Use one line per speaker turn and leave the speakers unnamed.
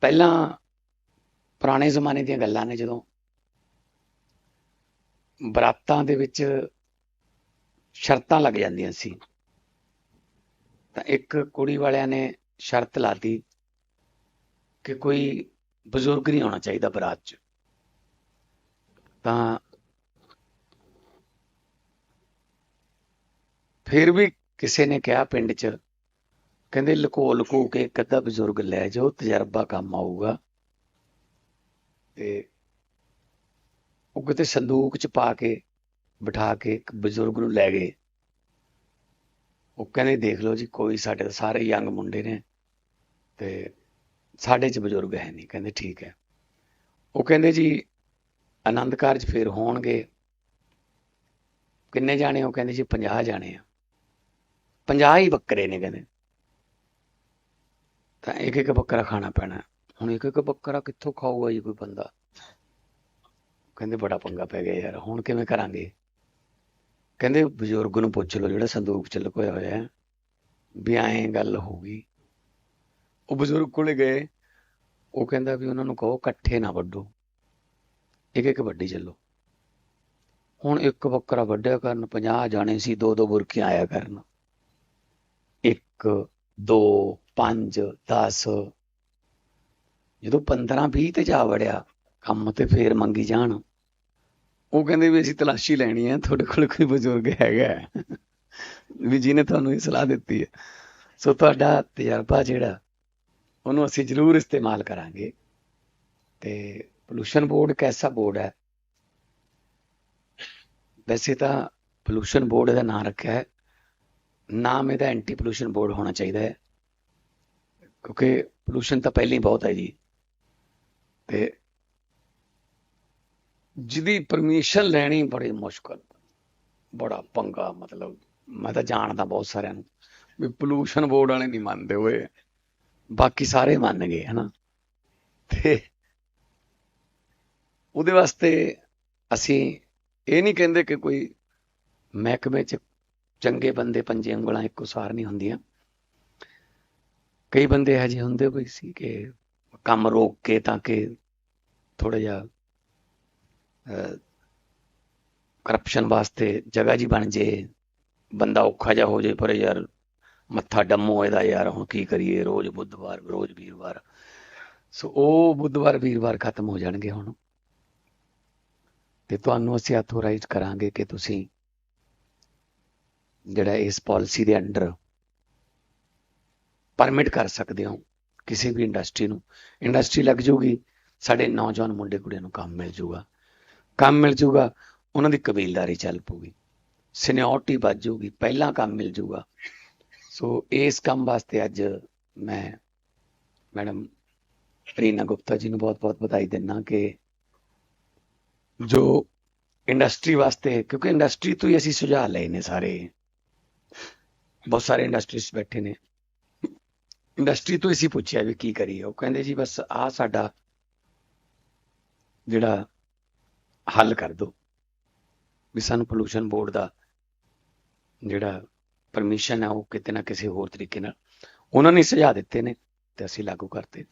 ਪਹਿਲਾਂ ਪੁਰਾਣੇ ਜ਼ਮਾਨੇ ਦੀਆਂ ਗੱਲਾਂ ਨੇ ਜਦੋਂ ਬਰਾਤਾਂ ਦੇ ਵਿੱਚ ਸ਼ਰਤਾਂ ਲੱਗ ਜਾਂਦੀਆਂ ਸੀ, ਤਾਂ ਇੱਕ ਕੁੜੀ ਵਾਲਿਆਂ ਨੇ ਸ਼ਰਤ ਲਾਤੀ ਕਿ ਕੋਈ ਬਜ਼ੁਰਗ ਨਹੀਂ ਆਉਣਾ ਚਾਹੀਦਾ ਬਰਾਤ 'ਚ। ਤਾਂ ਫਿਰ ਵੀ ਕਿਸੇ ਨੇ ਕਿਹਾ ਪਿੰਡ 'ਚ ਕਹਿੰਦੇ ਲੁਕੋ ਲੁਕੋ ਕੇ ਇੱਕ ਅੱਧਾ ਬਜ਼ੁਰਗ ਲੈ ਜਾਓ, ਤਜਰਬਾ ਕੰਮ ਆਊਗਾ। ਤੇ ਉਹ ਕਿਤੇ ਸੰਦੂਕ 'ਚ ਪਾ ਕੇ, ਬਿਠਾ ਕੇ ਇੱਕ ਬਜ਼ੁਰਗ ਨੂੰ ਲੈ ਗਏ। ਉਹ ਕਹਿੰਦੇ, ਦੇਖ ਲਓ ਜੀ, ਕੋਈ ਸਾਡੇ ਤਾਂ ਸਾਰੇ ਯੰਗ ਮੁੰਡੇ ਨੇ ਤੇ ਸਾਡੇ 'ਚ ਬਜ਼ੁਰਗ ਹੈ ਨਹੀਂ। ਕਹਿੰਦੇ, ਠੀਕ ਹੈ। ਉਹ ਕਹਿੰਦੇ, ਜੀ, ਆਨੰਦ ਕਾਰਜ ਫੇਰ ਹੋਣਗੇ। ਕਿੰਨੇ ਜਾਣੇ ਉਹ ਕਹਿੰਦੇ, ਜੀ 50 ਜਾਣੇ ਆ। 50 ਹੀ ਬੱਕਰੇ ਨੇ ਕਹਿੰਦੇ। ਤਾਂ ਇੱਕ ਇੱਕ ਬੱਕਰਾ ਖਾਣਾ ਪੈਣਾ। ਹੁਣ ਇੱਕ ਇੱਕ ਬੱਕਰਾ ਕਿੱਥੋਂ ਖਾਊਗਾ ਜੀ ਕੋਈ ਬੰਦਾ? ਕਹਿੰਦੇ ਬੜਾ ਪੰਗਾ ਪੈ ਗਿਆ ਯਾਰ, ਹੁਣ ਕਿਵੇਂ ਕਰਾਂਗੇ? ਕਹਿੰਦੇ ਬਜ਼ੁਰਗ ਨੂੰ ਪੁੱਛ ਲਓ, ਜਿਹੜਾ ਸੰਦੂਕ ਚ ਲੁਕੋਇਆ ਹੋਇਆ ਹੈ, ਵੀ ਐਂ ਗੱਲ ਹੋਊਗੀ ਉਹ ਬਜ਼ੁਰਗ ਕੋਲੇ ਗਏ, ਉਹ ਕਹਿੰਦਾ ਵੀ ਉਹਨਾਂ ਨੂੰ ਕਹੋ ਇਕੱਠੇ ਨਾ ਵੱਢੋ। ਇੱਕ ਇੱਕ ਵੱਢੀ ਚੱਲੋ। ਹੁਣ ਇੱਕ ਬੱਕਰਾ ਵੱਢਿਆ ਕਰਨ 50 ਜਾਣੇ ਸੀ ਦੋ ਦੋ ਬੁਰਕੀਆਂ ਆਇਆ ਕਰਨ। ਇੱਕ, ਦੋ ਪੰਜ 10 ਜਦੋਂ 15 20 ਤੇ ਜਾ ਵੜਿਆ, ਕੰਮ ਤੇ ਫੇਰ ਮੰਗੀ ਜਾਣ। ਉਹ ਕਹਿੰਦੇ ਵੀ ਅਸੀਂ ਤਲਾਸ਼ੀ ਲੈਣੀ ਹੈ ਤੁਹਾਡੇ ਕੋਲ ਕੋਈ ਬਜ਼ੁਰਗ ਹੈਗਾ ਹੈ? ਵੀ ਜਿਹਨੇ ਤੁਹਾਨੂੰ ਇਹ ਸਲਾਹ ਦਿੱਤੀ ਹੈ। ਸੋ ਤੁਹਾਡਾ ਤਜਰਬਾ ਜਿਹੜਾ, ਉਹਨੂੰ ਅਸੀਂ ਜ਼ਰੂਰ ਇਸਤੇਮਾਲ ਕਰਾਂਗੇ। ਤੇ ਪੋਲੂਸ਼ਨ ਬੋਰਡ ਇੱਕ ਬੋਰਡ ਹੈ। ਵੈਸੇ ਤਾਂ ਪੋਲੂਸ਼ਨ ਬੋਰਡ ਦਾ ਨਾਮ ਰੱਖਿਆ ਹੈ। ਨਾਮ ਇਹਦਾ ਐਂਟੀ ਪੋਲੂਸ਼ਨ ਬੋਰਡ ਹੋਣਾ ਚਾਹੀਦਾ ਹੈ। ਕਿਉਂਕਿ ਪੋਲੂਸ਼ਨ ਤਾਂ ਪਹਿਲਾਂ ਹੀ ਬਹੁਤ ਹੈ ਜੀ। ਤੇ ਜਿਹਦੀ ਪਰਮਿਸ਼ਨ ਲੈਣੀ ਬੜੀ ਮੁਸ਼ਕਲ, ਬੜਾ ਪੰਗਾ ਮਤਲਬ, ਮੈਂ ਤਾਂ ਜਾਣਦਾ ਬਹੁਤ ਸਾਰਿਆਂ ਨੂੰ ਵੀ ਪੋਲੂਸ਼ਨ ਬੋਰਡ ਵਾਲੇ ਨਹੀਂ ਮੰਨਦੇ ਹੋਏ ਬਾਕੀ ਸਾਰੇ ਮੰਨ ਗਏ ਹਨਾ। ਤੇ ਉਹਦੇ ਵਾਸਤੇ ਅਸੀਂ ਇਹ ਨਹੀਂ ਕਹਿੰਦੇ ਕਿ ਕੋਈ ਮਹਿਕਮੇ 'ਚ ਚੰਗੇ ਬੰਦੇ ਪੰਜੇ ਉਂਗਲਾਂ ਇੱਕੋ ਸਾਰ ਨਹੀਂ ਹੁੰਦੀਆਂ। ਕਈ ਬੰਦੇ ਇਹੋ ਜਿਹੇ ਹੁੰਦੇ ਕੋਈ ਸੀ ਕਿ ਕੰਮ ਰੋਕ ਕੇ ਤਾਂ ਕਿ ਥੋੜਾ ਜਿਹਾ ਕਰਪਸ਼ਨ ਵਾਸਤੇ ਜਗ੍ਹਾ ਜੀ ਬਣ ਜੇ, ਬੰਦਾ ਔਖਾ ਜਾ ਹੋ ਜੇ, ਪਰ ਯਾਰ ਮੱਥਾ ਡੰਮੋ ਇਹਦਾ ਯਾਰ ਹੁਣ ਕੀ ਕਰੀਏ, ਰੋਜ਼ ਬੁੱਧਵਾਰ, ਰੋਜ਼ ਵੀਰਵਾਰ। ਸੋ ਉਹ ਬੁੱਧਵਾਰ, ਵੀਰਵਾਰ ਖਤਮ ਹੋ ਜਾਣਗੇ ਹੁਣ। ਤੇ ਤੁਹਾਨੂੰ ਅਸੀਂ ਆਥੋਰਾਈਜ਼ ਕਰਾਂਗੇ ਕਿ ਤੁਸੀਂ ਜਿਹੜਾ ਇਸ ਪਾਲਿਸੀ ਦੇ ਅੰਡਰ ਪਰਮਿਟ ਕਰ ਸਕਦੇ ਹੋ ਕਿਸੇ ਵੀ ਇੰਡਸਟਰੀ ਨੂੰ। ਇੰਡਸਟਰੀ ਲੱਗ ਜਾਊਗੀ ਸਾਡੇ ਨੌਜਵਾਨ ਮੁੰਡੇ ਕੁੜੀਆਂ ਨੂੰ ਕੰਮ ਮਿਲ ਜਾਊਗਾ ਕੰਮ ਮਿਲ ਜਾਊਗਾ ਉਹਨਾਂ ਦੀ ਕਬੀਲਦਾਰੀ ਚੱਲ ਪਊਗੀ। ਸੀਨੀਅਰਟੀ ਵੱਧ ਜਾਊਗੀ ਪਹਿਲਾਂ ਕੰਮ ਮਿਲ ਜਾਊਗਾ ਸੋ ਇਸ ਕੰਮ ਵਾਸਤੇ ਅੱਜ ਮੈਂ ਮੈਡਮ ਰੀਨਾ ਗੁਪਤਾ ਜੀ ਨੂੰ ਬਹੁਤ-ਬਹੁਤ ਵਧਾਈ ਦਿੰਦਾ ਕਿ ਜੋ ਇੰਡਸਟਰੀ ਵਾਸਤੇ, ਕਿਉਂਕਿ ਇੰਡਸਟਰੀ ਤੋਂ ਹੀ ਅਸੀਂ ਸੁਝਾਅ ਲਏ ਨੇ ਸਾਰੇ। ਬਹੁਤ ਸਾਰੇ ਇੰਡਸਟਰੀਸ ਬੈਠੇ ਨੇ। ਇੰਡਸਟਰੀ ਤੋਂ ਅਸੀਂ ਪੁੱਛਿਆ ਵੀ ਕੀ ਕਰੀਏ। ਉਹ ਕਹਿੰਦੇ ਜੀ ਬਸ ਆ ਸਾਡਾ ਜਿਹੜਾ ਹੱਲ ਕਰ ਦਿਓ ਵੀ ਸਾਨੂੰ ਪੋਲੂਸ਼ਨ ਬੋਰਡ ਦਾ ਜਿਹੜਾ ਪਰਮਿਸ਼ਨ ਹੈ ਉਹ ਕਿਤੇ ਨਾ ਕਿਸੇ ਹੋਰ ਤਰੀਕੇ ਨਾਲ। ਉਹਨਾਂ ਨੇ ਸੁਝਾਅ ਦਿੱਤੇ ਨੇ ਤੇ ਅਸੀਂ ਲਾਗੂ ਕਰਤੇ।